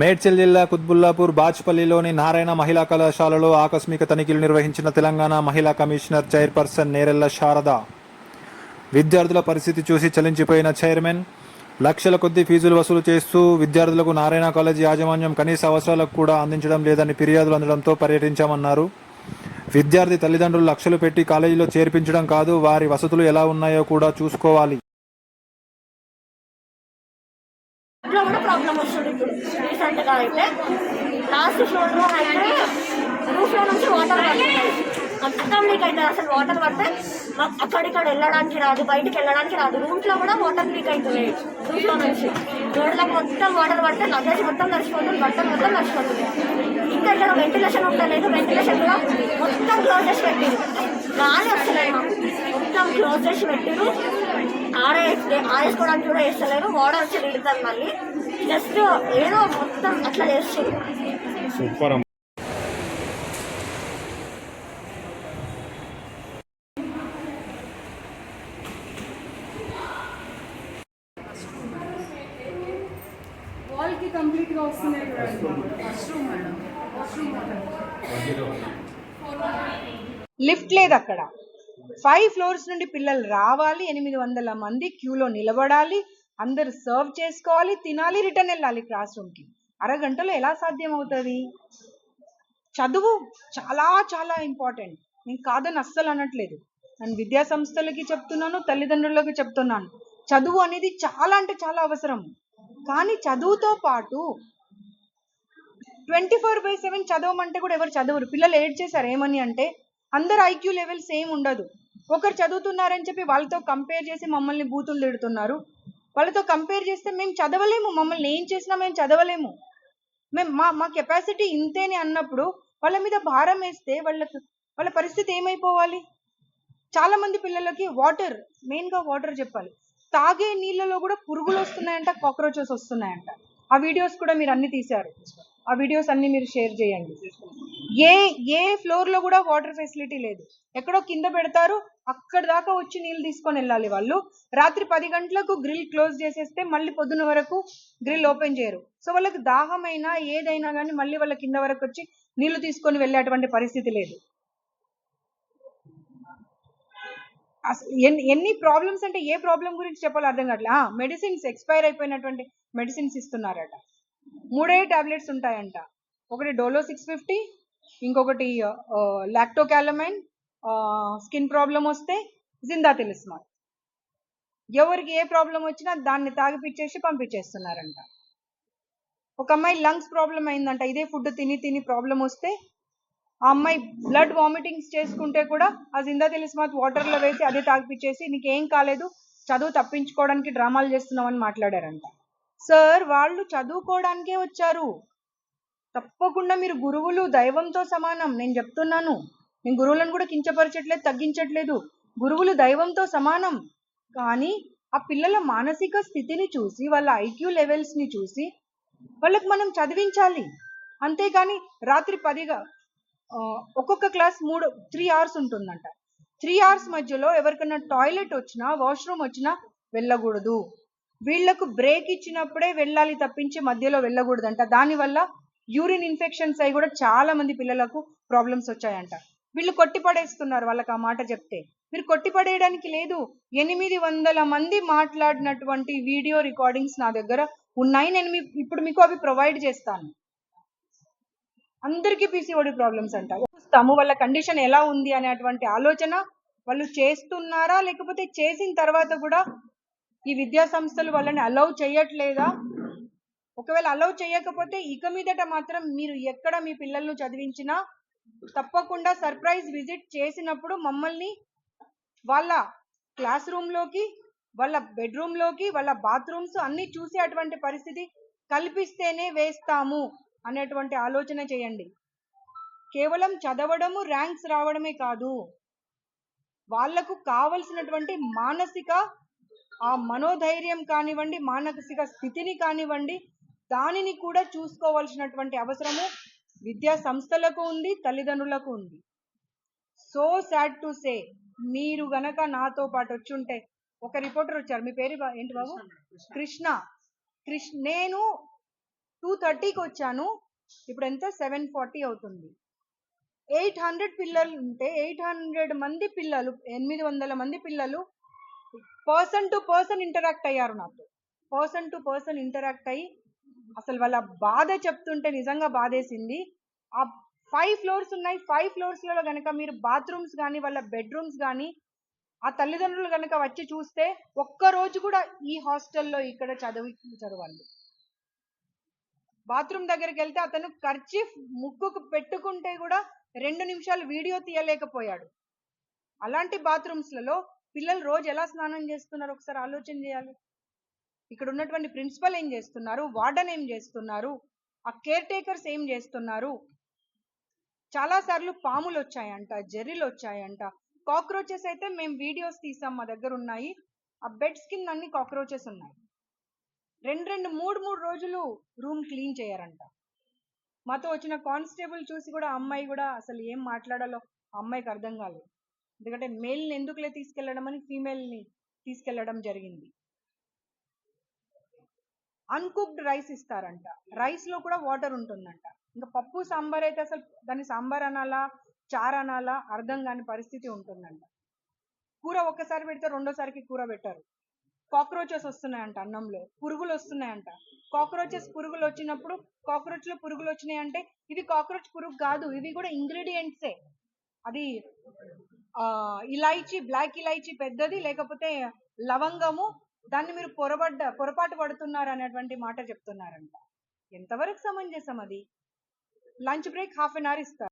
మేడ్చల్ జిల్లా కుత్బుల్లాపూర్ బాచ్పల్లిలోని నారాయణ మహిళా కళాశాలలో ఆకస్మిక తనిఖీలు నిర్వహించిన తెలంగాణ మహిళా కమిషనర్ చైర్పర్సన్ నేరెళ్ళ శారద. విద్యార్థుల పరిస్థితి చూసి చలించిపోయిన చైర్మన్ లక్షల కొద్దీ ఫీజులు వసూలు చేస్తూ విద్యార్థులకు నారాయణ కాలేజీ యాజమాన్యం కనీస అవసరాలకు కూడా అందించడం లేదని ఫిర్యాదులు అందడంతో పర్యటించామన్నారు. విద్యార్థి తల్లిదండ్రులు లక్షలు పెట్టి కాలేజీలో చేర్పించడం కాదు వారి వసతులు ఎలా ఉన్నాయో కూడా చూసుకోవాలి ఇంట్లో కూడా ప్రాబ్లం వస్తుంది ఇప్పుడు రీసెంట్గా అయితే లాస్ట్ ఫ్లోర్లో అయితే రూఫ్లో నుంచి వాటర్ మొత్తం లీక్ అవుతుంది. అసలు వాటర్ పడితే మాకు అక్కడిక్కడ వెళ్ళడానికి రాదు బయటికి వెళ్ళడానికి రాదు. రూమ్స్లో కూడా వాటర్ లీక్ అవుతుంది. రూఫ్లో నుంచి. రోడ్లకు మొత్తం వాటర్ పడితే లగేజ్ మొత్తం నడిచిపోతుంది బట్టలు మొత్తం నడిచిపోతుంది. ఇంకా ఇక్కడ వెంటిలేషన్ ఉండలేదు వెంటిలేషన్ కూడా మొత్తం క్లోజ్ చేసి పెట్టింది గాలి వస్తున్నాయి మాకు. మొత్తం క్లోజ్ చేసి పెట్టిరు. ఆరే ఆరేసుకోవడానికి కూడా వేస్తలేరు. వాటర్ వచ్చి నిడుతుంది మళ్ళీ. జస్ట్ ఏదో మొత్తం అట్లా చేస్తుంది సూపర్ అమ్మ. వాల్కి కంప్లీట్గా వస్తున్నాయి వాష్రూమ్ మేడం. వాష్రూమ్ లిఫ్ట్ లేదు అక్కడ. ఫైవ్ ఫ్లోర్స్ నుండి పిల్లలు రావాలి ఎనిమిది వందల మంది క్యూలో నిలబడాలి అందరు సర్వ్ చేసుకోవాలి తినాలి రిటర్న్ వెళ్ళాలి క్లాస్ రూమ్కి అరగంటలో ఎలా సాధ్యం అవుతుంది చదువు చాలా చాలా ఇంపార్టెంట్ నేను కాదని అస్సలు అనట్లేదు. నేను విద్యా సంస్థలకి చెప్తున్నాను తల్లిదండ్రులకి చెప్తున్నాను. చదువు అనేది చాలా అంటే చాలా అవసరం. కానీ చదువుతో పాటు ట్వంటీ ఫోర్ బై సెవెన్ చదవమంటే కూడా ఎవరు చదవరు. పిల్లలు ఏడ్ చేశారు ఏమని అంటే అందరు ఐక్యూ లెవెల్ సేమ్ ఉండదు. ఒకరు చదువుతున్నారని చెప్పి వాళ్ళతో కంపేర్ చేసి మమ్మల్ని బూతులు తిడుతున్నారు. వాళ్ళతో కంపేర్ చేస్తే మేము చదవలేము మమ్మల్ని ఏం చేసినా మేము చదవలేము. మేము మా మా కెపాసిటీ ఇంతేనే అన్నప్పుడు వాళ్ళ మీద భారం వేస్తే వాళ్ళకి వాళ్ళ పరిస్థితి ఏమైపోవాలి? చాలా మంది పిల్లలకి వాటర్ మెయిన్గా వాటర్ చెప్పాలి. తాగే నీళ్ళలో కూడా పురుగులు వస్తున్నాయంట కాక్రోచెస్ వస్తున్నాయంట. ఆ వీడియోస్ కూడా మీరు అన్ని తీశారు. ఆ వీడియోస్ అన్ని మీరు షేర్ చేయండి. ఏ ఏ ఫ్లోర్లో కూడా వాటర్ ఫెసిలిటీ లేదు. ఎక్కడో కింద పెడతారు అక్కడ దాకా వచ్చి నీళ్ళు తీసుకొని వెళ్ళాలి వాళ్ళు. రాత్రి పది గంటలకు గ్రిల్ క్లోజ్ చేసేస్తే మళ్ళీ పొద్దున వరకు గ్రిల్ ఓపెన్ చేయరు. సో వాళ్ళకి దాహమైనా ఏదైనా కానీ మళ్ళీ వాళ్ళ కింద వరకు వచ్చి నీళ్ళు తీసుకొని వెళ్ళేటువంటి పరిస్థితి లేదు. అసలు ఎన్ని ఎన్ని ప్రాబ్లమ్స్ అంటే ఏ ప్రాబ్లం గురించి చెప్పాలో అర్థం కావట్లే. మెడిసిన్స్ ఎక్స్పైర్ అయిపోయినటువంటి మెడిసిన్స్ ఇస్తున్నారట. మూడే టాబ్లెట్స్ ఉంటాయంట. ఒకటి డోలో సిక్స్ ఫిఫ్టీ ఇంకొకటి లాక్టోకాలమైన్ స్కిన్ ప్రాబ్లం వస్తే జిందా తెలిస్మార్. ఎవరికి ఏ ప్రాబ్లం వచ్చినా దాన్ని తాగిపిచ్చేసి పంపించేస్తున్నారంట. ఒక అమ్మాయి లంగ్స్ ప్రాబ్లం అయిందంట ఇదే ఫుడ్ తిని తిని ప్రాబ్లం వస్తే ఆ అమ్మాయి బ్లడ్ వామిటింగ్స్ చేసుకుంటే కూడా ఆ జిందా తెలిస్మాత్ వాటర్లో వేసి అదే తాగిపిచ్చేసి నీకేం కాలేదు చదువు తప్పించుకోవడానికి డ్రామాలు చేస్తున్నామని మాట్లాడారంట. సార్ వాళ్ళు చదువుకోవడానికే వచ్చారు. తప్పకుండా మీరు గురువులు దైవంతో సమానం. నేను చెప్తున్నాను. నేను గురువులను కూడా కించపరచట్లేదు తగ్గించట్లేదు. గురువులు దైవంతో సమానం. కానీ ఆ పిల్లల మానసిక స్థితిని చూసి వాళ్ళ ఐక్యూ లెవెల్స్ని చూసి వాళ్ళకి మనం చదివించాలి. అంతేగాని రాత్రి పదిగా ఒక్కొక్క క్లాస్ మూడు త్రీ అవర్స్ ఉంటుందంట. త్రీ అవర్స్ మధ్యలో ఎవరికైనా టాయిలెట్ వచ్చినా వాష్రూమ్ వచ్చినా వెళ్ళకూడదు. వీళ్ళకు బ్రేక్ ఇచ్చినప్పుడే వెళ్ళాలి తప్పించి మధ్యలో వెళ్ళకూడదంట. దానివల్ల యూరిన్ ఇన్ఫెక్షన్స్ అయి కూడా చాలా మంది పిల్లలకు ప్రాబ్లమ్స్ వచ్చాయంట. వీళ్ళు కొట్టిపడేస్తున్నారు వాళ్ళకి ఆ మాట చెప్తే. మీరు కొట్టిపడేయడానికి లేదు. ఎనిమిది వందల మంది మాట్లాడినటువంటి వీడియో రికార్డింగ్స్ నా దగ్గర ఉన్నాయి. నేను మీ ఇప్పుడు మీకు అవి ప్రొవైడ్ చేస్తాను. అందరికీ పీసీఓడి ప్రాబ్లమ్స్ అంట. చూస్తాము వాళ్ళ కండిషన్ ఎలా ఉంది అనేటువంటి ఆలోచన వాళ్ళు చేస్తున్నారా? లేకపోతే చేసిన తర్వాత కూడా ఈ విద్యా సంస్థలు వాళ్ళని అలౌ చేయట్లేదా? ఒకవేళ అలౌ చేయకపోతే ఇక మీదట మాత్రం మీరు ఎక్కడ మీ పిల్లలను చదివించినా తప్పకుండా సర్ప్రైజ్ విజిట్ చేసినప్పుడు మమ్మల్ని వాళ్ళ క్లాస్ రూమ్లోకి వాళ్ళ బెడ్రూమ్లోకి వాళ్ళ బాత్రూమ్స్ అన్ని చూసే అటువంటి పరిస్థితి కల్పిస్తేనే వేస్తాము అనేటువంటి ఆలోచన చేయండి. కేవలం చదవడము ర్యాంక్స్ రావడమే కాదు. వాళ్ళకు కావలసినటువంటి మానసిక ఆ మనోధైర్యం కానివ్వండి మానసిక స్థితిని కానివ్వండి దానిని కూడా చూసుకోవాల్సినటువంటి అవసరము విద్యా సంస్థలకు ఉంది తల్లిదండ్రులకు ఉంది. సో సాడ్ టు సే మీరు గనక నాతో పాటు వచ్చుంటే ఒక రిపోర్టర్ వచ్చారు మీ పేరు ఏంటి బాబు? కృష్ణ కృష్ణ. నేను టూ థర్టీకి వచ్చాను ఇప్పుడు ఎంత? సెవెన్ ఫార్టీ అవుతుంది. ఎయిట్ హండ్రెడ్ పిల్లలు ఉంటే ఎయిట్ హండ్రెడ్ మంది పిల్లలు ఎనిమిది వందల మంది పిల్లలు పర్సన్ టు పర్సన్ ఇంటరాక్ట్ అయ్యారు నాతో. పర్సన్ టు పర్సన్ ఇంటరాక్ట్ అయ్యి అసలు వాళ్ళ బాధ చెప్తుంటే నిజంగా బాధేసింది. ఆ ఫైవ్ ఫ్లోర్స్ ఉన్నాయి. ఫైవ్ ఫ్లోర్స్లలో కనుక మీరు బాత్రూమ్స్ కానీ వాళ్ళ బెడ్రూమ్స్ కానీ ఆ తల్లిదండ్రులు కనుక వచ్చి చూస్తే ఒక్క రోజు కూడా ఈ హాస్టల్లో ఇక్కడ చదివించారు వాళ్ళు. బాత్రూమ్ దగ్గరికి వెళ్తే అతను ఖర్చీఫ్ ముక్కుకు పెట్టుకుంటే కూడా రెండు నిమిషాలు వీడియో తీయలేకపోయాడు. అలాంటి బాత్రూమ్స్లలో పిల్లలు రోజు ఎలా స్నానం చేస్తున్నారు? ఒకసారి ఆలోచన చేయాలి. ఇక్కడ ఉన్నటువంటి ప్రిన్సిపల్ ఏం చేస్తున్నారు? వార్డెన్ ఏం చేస్తున్నారు? ఆ కేర్ టేకర్స్ ఏం చేస్తున్నారు? చాలా సార్లు పాములు వచ్చాయంట జర్రీలు వచ్చాయంట. కాక్రోచెస్ అయితే మేము వీడియోస్ తీసాం మా దగ్గర ఉన్నాయి. ఆ బెడ్స్ కింద అన్ని కాక్రోచెస్ ఉన్నాయి. రెండు రెండు మూడు మూడు రోజులు రూమ్ క్లీన్ చేయరంట. మాతో వచ్చిన కానిస్టేబుల్ చూసి కూడా అమ్మాయి కూడా అసలు ఏం మాట్లాడాలో ఆ అమ్మాయికి అర్థం కాలేదు. ఎందుకంటే మేల్ని ఎందుకులే తీసుకెళ్ళడం అని ఫీమేల్ని తీసుకెళ్ళడం జరిగింది. అన్కుక్డ్ రైస్ ఇస్తారంట. రైస్లో కూడా వాటర్ ఉంటుందంట. ఇంకా పప్పు సాంబార్ అయితే అసలు దాన్ని సాంబార్ అనాలా చారు అనాలా అర్థం కాని పరిస్థితి ఉంటుందంట. కూర ఒక్కసారి పెడితే రెండోసారికి కూర పెట్టారు. కాక్రోచెస్ వస్తున్నాయంట అన్నంలో. పురుగులు వస్తున్నాయంట. కాక్రోచెస్ పురుగులు వచ్చినప్పుడు కాక్రోచ్లో పురుగులు వచ్చినాయి అంటే ఇది కాక్రోచ్ పురుగు కాదు ఇవి కూడా ఇంగ్రీడియంట్సే అది ఆ ఇలాయచీ బ్లాక్ ఇలాయచీ పెద్దది లేకపోతే లవంగము దాన్ని మీరు పొరబడ్డ పొరపాటు పడుతున్నారు అనేటువంటి మాట చెప్తున్నారంట. ఎంతవరకు సమంజసం అది? Lunch break half an hour ఇస్తారు.